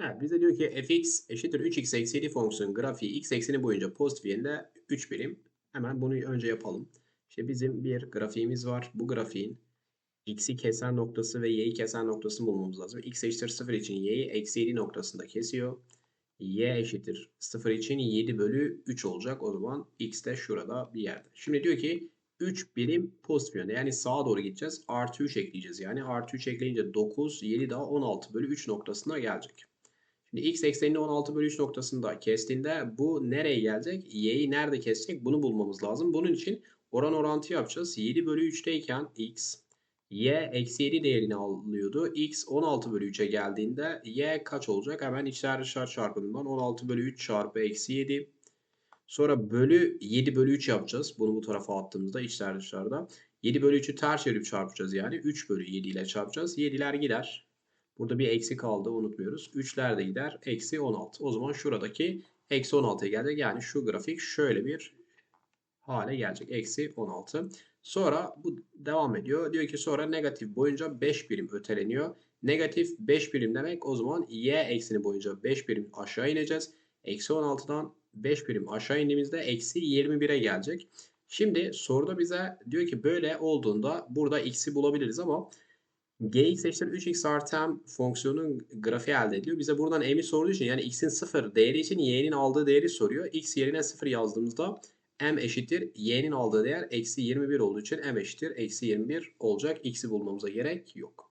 Evet bize diyor ki fx eşittir 3x eksi 7 fonksiyon grafiği x ekseni boyunca pozitif yerinde 3 birim. Hemen bunu önce yapalım. İşte bizim bir grafiğimiz var. Bu grafiğin x'i kesen noktası ve y'yi kesen noktasını bulmamız lazım. x eşittir 0 için y'yi eksi 7 noktasında kesiyor. y eşittir 0 için 7 bölü 3 olacak. O zaman x de şurada bir yerde. Şimdi diyor ki 3 birim pozitif yönde. Yani sağa doğru gideceğiz. Artı 3 ekleyeceğiz. Yani artı 3 ekleyince 9, 7 daha 16 bölü 3 noktasına gelecek. Şimdi x eksenini 16 bölü 3 noktasında kestiğinde bu nereye gelecek? Y'yi nerede kesecek? Bunu bulmamız lazım. Bunun için oran orantı yapacağız. 7 bölü 3'teyken x y eksi 7 değerini alıyordu. x 16 bölü 3'e geldiğinde y kaç olacak? Hemen içler dışlar çarpımından 16 bölü 3 çarpı eksi 7. Sonra bölü 7 bölü 3 yapacağız. Bunu bu tarafa attığımızda içler dışlarda. 7 bölü 3'ü ters çevirip çarpacağız yani. 3 bölü 7 ile çarpacağız. 7'ler gider. Burada bir eksi kaldı unutmuyoruz. 3'ler de gider. Eksi 16. O zaman şuradaki eksi 16'ya gelecek. Yani şu grafik şöyle bir hale gelecek. Eksi 16. Sonra bu devam ediyor. Diyor ki sonra negatif boyunca 5 birim öteleniyor. Negatif 5 birim demek o zaman y ekseni boyunca 5 birim aşağı ineceğiz. Eksi 16'dan 5 birim aşağı indiğimizde eksi 21'e gelecek. Şimdi soruda bize diyor ki böyle olduğunda burada x'i bulabiliriz ama gx eşittir 3x artı m fonksiyonun grafiği elde ediliyor. Bize buradan m'i sorduğu için yani x'in 0 değeri için y'nin aldığı değeri soruyor. x yerine 0 yazdığımızda m eşittir y'nin aldığı değer eksi 21 olduğu için m eşittir eksi 21 olacak. x'i bulmamıza gerek yok.